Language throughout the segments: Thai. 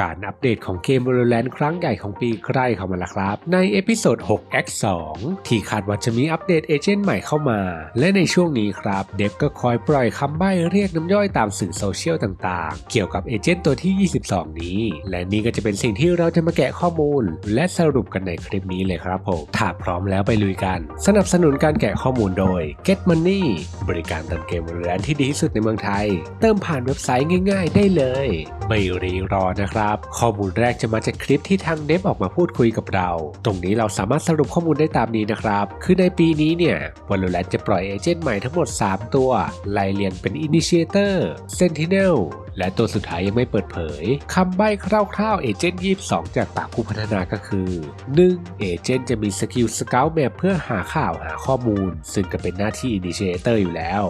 การอัปเดตของเกม Valorant ครั้งใหญ่ของปีใกล้เข้ามาแล้วครับ ในเอพิโซด 6 Act 2ที่คาดว่าจะมีอัปเดตเอเจนต์ใหม่เข้ามา และในช่วงนี้ครับ เดฟก็คอยปล่อยคำใบ้เรียกน้ำย่อยตามสื่อโซเชียลต่างๆ เกี่ยวกับเอเจนต์ตัวที่ 22 นี้ และนี่ก็จะเป็นสิ่งที่เราจะมาแกะข้อมูล และสรุปกันในคลิปนี้เลยครับผม ถ้าพร้อมแล้วไปลุยกัน สนับสนุนการแกะข้อมูลโดย Get Money บริการเติมเกม Valorant ที่ดีที่สุดในเมืองไทย เติมผ่านเว็บไซต์ง่าย ๆ ได้เลย ไม่รีรอนะครับ ข้อมูลแรกจะมาจากคลิปที่ทางเดฟออกมาพูดคุยกับเรา ตรงนี้เราสามารถสรุปข้อมูลได้ตามนี้นะครับ คือในปีนี้เนี่ยวอลลูแลนจะปล่อยเอเจนต์ใหม่ทั้งหมด 3 ตัวไลเลียงเป็น Initiator Sentinel และตัวสุดท้ายยังไม่เปิดเผยคำใบ้คร่าวๆเอเจนต์22 จากปากผู้พัฒนาก็คือ 1. เอเจนต์จะมีสกิลสเกลแมปเพื่อหาข่าวหาข้อมูล ซึ่งก็เป็นหน้าที่ Initiator อยู่แล้ว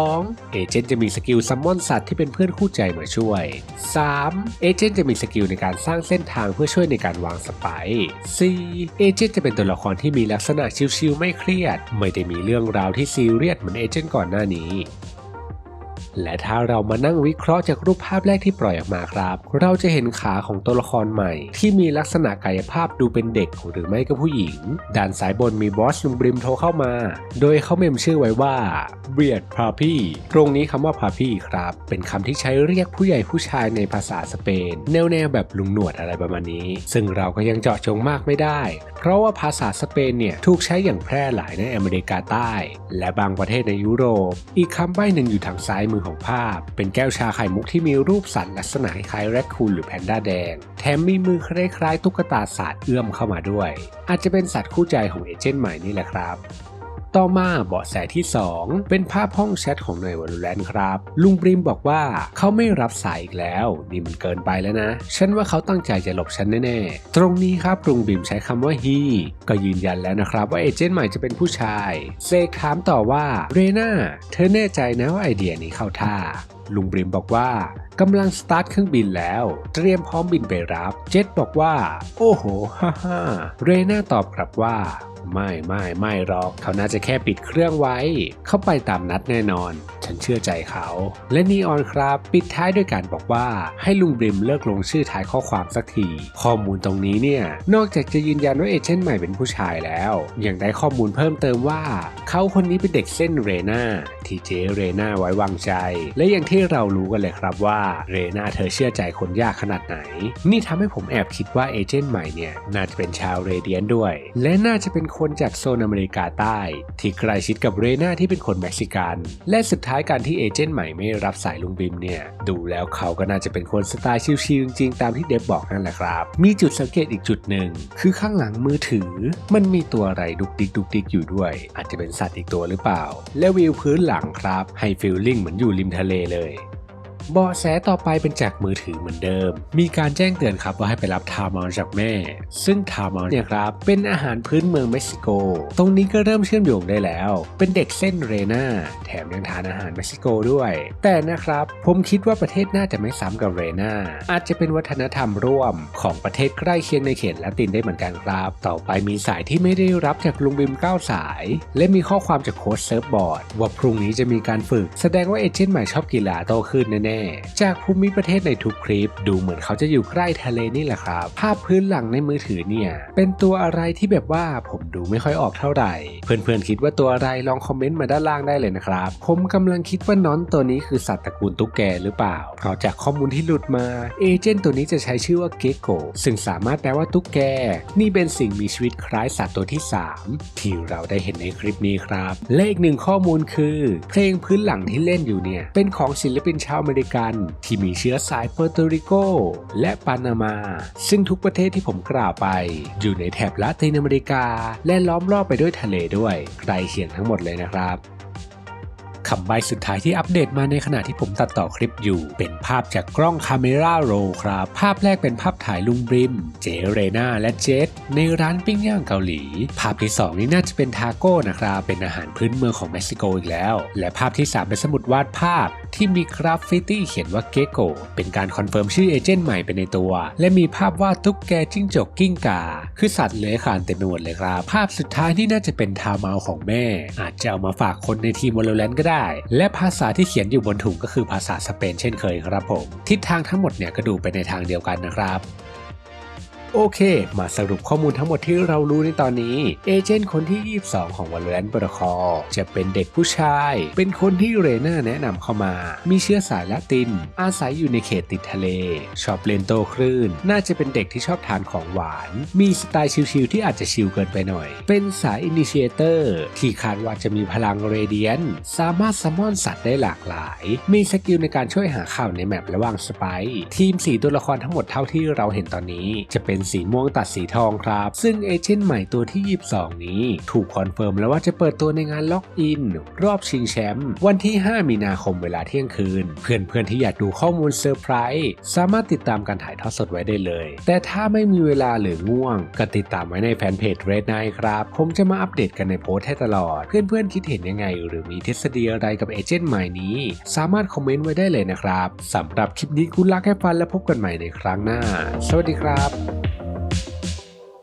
2. เอเจนต์จะมีสกิลซัมมอนสัตว์ที่เป็นเพื่อนคู่ใจมาช่วย 3. เอเจนต์จะมีสกิลในการสร้างเส้นทางเพื่อช่วยในการวางสไปร์ 4. เอเจนต์จะเป็นตัวละครที่มีลักษณะชิลๆไม่เครียด ไม่ได้มีเรื่องราวที่ซีเรียสเหมือนเอเจนต์ก่อนหน้านี้ และถ้าเรามานั่งวิเคราะห์จากรูปภาพแรกที่ปล่อยออกมาครับ เราจะเห็นขาของตัวละครใหม่ ที่มีลักษณะกายภาพดูเป็นเด็กหรือไม่ก็ผู้หญิง ด้านซ้ายบนมีบอสลุงบริมโทรเข้ามา โดยเขาเมมชื่อไว้ว่าเบียดพาพี่ตรงนี้คำว่าพาพี่ครับ เป็นคำที่ใช้เรียกผู้ใหญ่ผู้ชายในภาษาสเปน แนวแนวแบบลุงหนวดอะไรประมาณนี้ ซึ่งเราก็ยังเจาะจงมากไม่ได้ เพราะว่าภาษาสเปนเนี่ยถูกใช้อย่างแพร่หลายในอเมริกาใต้ และบางประเทศในยุโรป อีกคำใบ้หนึ่งอยู่ทางซ้ายมือของภาพ เป็นแก้วชาไข่มุกที่มีรูปสัตว์ลักษณะคล้ายแรคคูนหรือแพนด้าแดง แถมมีมือคล้ายๆตุ๊กตาสัตว์เอื้อมเข้ามาด้วย อาจจะเป็นสัตว์คู่ใจของเอเจนต์ใหม่นี่แหละครับ ต่อมาเบาะแสที่ 2 เป็นภาพห้องแชทของหน่วยวอลเลนครับ ลุงบริมบอกว่าเขาไม่รับสายอีกแล้ว นี่มันเกินไปแล้วนะ ฉันว่าเขาตั้งใจจะหลบฉันแน่ๆ ตรงนี้ครับลุงบริมใช้คำว่า he ก็ยืนยันแล้วนะครับว่าเอเจนต์ใหม่จะเป็นผู้ชาย เซกถามต่อว่าเรนาเธอแน่ใจนะว่าไอเดียนี้เข้าท่าลุงบริมบอกว่ากำลังสตาร์ทเครื่องบินแล้ว เตรียมพร้อมบินไปรับ เจษบอกว่า โอ้โห ฮ่าฮ่าเรน่าตอบกลับว่า ไม่ไม่ไม่หรอก เขาน่าจะแค่ปิดเครื่องไว้ เข้าไปตามนัดแน่นอน ฉันเชื่อใจเขา และนีออนครับ ปิดท้ายด้วยการบอกว่าให้ลุงบริมเลิกลงชื่อท้ายข้อความสักที ข้อมูลตรงนี้เนี่ย นอกจากจะยืนยันว่าเอเจนต์ใหม่เป็นผู้ชายแล้ว ยังได้ข้อมูลเพิ่มเติมว่า เขาคนนี้เป็นเด็กเส้นเรนาที่เจเรนาไว้วางใจ และอย่างที่เรารู้กันเลยครับว่าเรนาเธอเชื่อใจคนยากขนาดไหน นี่ทำให้ผมแอบคิดว่าเอเจนต์ใหม่เนี่ยน่าจะเป็นชาวเรเดียนด้วย และน่าจะเป็นคนจากโซนอเมริกาใต้ ที่ใกล้ชิดกับเรนาที่เป็นคนเม็กซิกัน และสุดท้ายการที่เอเจนต์ใหม่ไม่รับสายลุงบิมเนี่ย ดูแล้วเขาก็น่าจะเป็นคนสไตล์ชิลๆจริงๆ ตามที่เดฟบอกนั่นแหละครับ มีจุดสังเกตอีกจุดหนึ่ง คือข้างหลังมือถือ มันมีตัวอะไรดุกดิกดุกดิกอยู่ด้วย อาจจะเป็นสัตว์อีกตัวหรือเปล่า และวิวพื้นหลังครับ ให้ฟีลลิ่งเหมือนอยู่ริมทะเลเลย เบาะแสต่อไปเป็นจากมือถือเหมือนเดิม มีการแจ้งเตือนครับว่าให้ไปรับทามอนจากแม่ ซึ่งทามอนเนี่ยครับเป็นอาหารพื้นเมืองเม็กซิโก ตรงนี้ก็เริ่มเชื่อมโยงได้แล้ว เป็นเด็กเส้นเรนาแถมยังทานอาหารเม็กซิโกด้วย แต่นะครับผมคิดว่าประเทศน่าจะไม่ซ้ำกับเรนาอาจจะเป็นวัฒนธรรมร่วมของประเทศใกล้เคียงในเขตละตินได้เหมือนกันครับ ต่อไปมีสายที่ไม่ได้รับจากลุงบิม9สาย และมีข้อความจากโค้ชเซิร์ฟบอร์ดว่าพรุ่งนี้จะมีการฝึก แสดงว่าเอเจนต์ใหม่ชอบกีฬาโตขึ้นแน่ๆ จากภูมิประเทศในทุกคลิป ดูเหมือนเขาจะอยู่ใกล้ทะเลนี่แหละครับ ภาพพื้นหลังในมือถือเนี่ย เป็นตัวอะไรที่แบบว่าผมดูไม่ค่อยออกเท่าไหร่ เพื่อนๆคิดว่าตัวอะไรลองคอมเมนต์มาด้านล่างได้เลยนะครับ ผมกำลังคิดว่าน้อนตัวนี้คือสัตว์ตระกูลตุ๊กแกหรือเปล่า เพราะจากข้อมูลที่หลุดมาเอเจนต์ตัวนี้จะใช้ชื่อว่าเกโกซึ่งสามารถแปลว่าตุ๊กแก นี่เป็นสิ่งมีชีวิตคล้ายสัตว์ตัวที่ 3 ที่เราได้เห็นในคลิปนี้ครับและอีกหนึ่งข้อมูลคือ เพลงพื้นหลังที่เล่นอยู่เนี่ยเป็นของศิลปินชาวอเมริกันที่มีเชื้อสายเปอร์โตริโก และปานามา ซึ่งทุกประเทศที่ผมกล่าวไป อยู่ในแถบละตินอเมริกา และล้อมรอบไปด้วยทะเลด้วย ใกล้เคียงทั้งหมดเลยนะครับ คำใบ้สุดท้ายที่อัปเดตมาในขณะที่ผมตัดต่อคลิปอยู่ เป็นภาพจากกล้องคาเมราโรครับ ภาพแรกเป็นภาพถ่ายลุงบริม เจเรนาและเจสในร้านปิ้งย่างเกาหลี ภาพที่ 2 นี้น่าจะเป็นทาโก้นะครับ เป็นอาหารพื้นเมืองของเม็กซิโกอีกแล้ว และภาพที่ 3 เป็นสมุดวาดภาพที่มีกราฟฟิตี้เขียนว่าเกโกเป็นการคอนเฟิร์มชื่อเอเจนต์ใหม่ไปในตัว และมีภาพวาดตุ๊กแกจิ้งจกกิ้งกา คือสัตว์เลื้อยคลานเต็มไปหมดเลยครับ ภาพสุดท้ายที่น่าจะเป็นทาเมาของแม่ อาจจะเอามาฝากคนในทีมวอลเลนก็ได้และภาษาที่เขียนอยู่บนถุงก็คือภาษาสเปนเช่นเคยครับผม ทิศทางทั้งหมดเนี่ยก็ดูไปในทางเดียวกันนะครับ โอเค มาสรุปข้อมูลทั้งหมดที่เรารู้ในตอนนี้ เอเจนต์คนที่ 22 ของ Valorant Protocol จะเป็นเด็กผู้ชาย เป็นคนที่เรเน่าแนะนำเข้ามา มีเชื้อสายละติน อาศัยอยู่ในเขตติดทะเล ชอบเล่นโตคลื่น น่าจะเป็นเด็กที่ชอบทานของหวาน มีสไตล์ชิลๆที่อาจจะชิลเกินไปหน่อย เป็นสายอินิเชเตอร์ที่คาดว่าจะมีพลังเรเดียน สามารถซัมมอนสัตว์ได้หลากหลาย มีสกิลในการช่วยหาข่าวในแมประหว่างสไปทีมสีตัวละครทั้งหมดเท่าที่เราเห็นตอนนี้จะเป็นสีม่วงตัดสีทองครับ ซึ่งเอเจนต์ใหม่ตัวที่ 22 นี้ ถูกคอนเฟิร์มแล้วว่าจะเปิดตัวในงานล็อกอิน รอบชิงแชมป์วันที่ 5 มีนาคมเวลาเที่ยงคืน เพื่อนๆที่อยากดูข้อมูลเซอร์ไพรส์สามารถติดตามการถ่ายทอดสดไว้ได้เลย แต่ถ้าไม่มีเวลาหรือง่วงก็ติดตามไว้ในแฟนเพจ Red n i g h ครับ ผมจะมาอัปเดตกันในโพสต์ให้ตลอด เพื่อนๆคิดเห็นยังไง หรือมีทฤษฎีอะไรกับเอเจนต์ใหม่นี้ สามารถคอมเมนต์ไว้ได้เลยนะครับสำหรับคลิปนี้คุณลักให้ฟันและพบกันใหม่ในครั้งหน้า สวัสดีครับ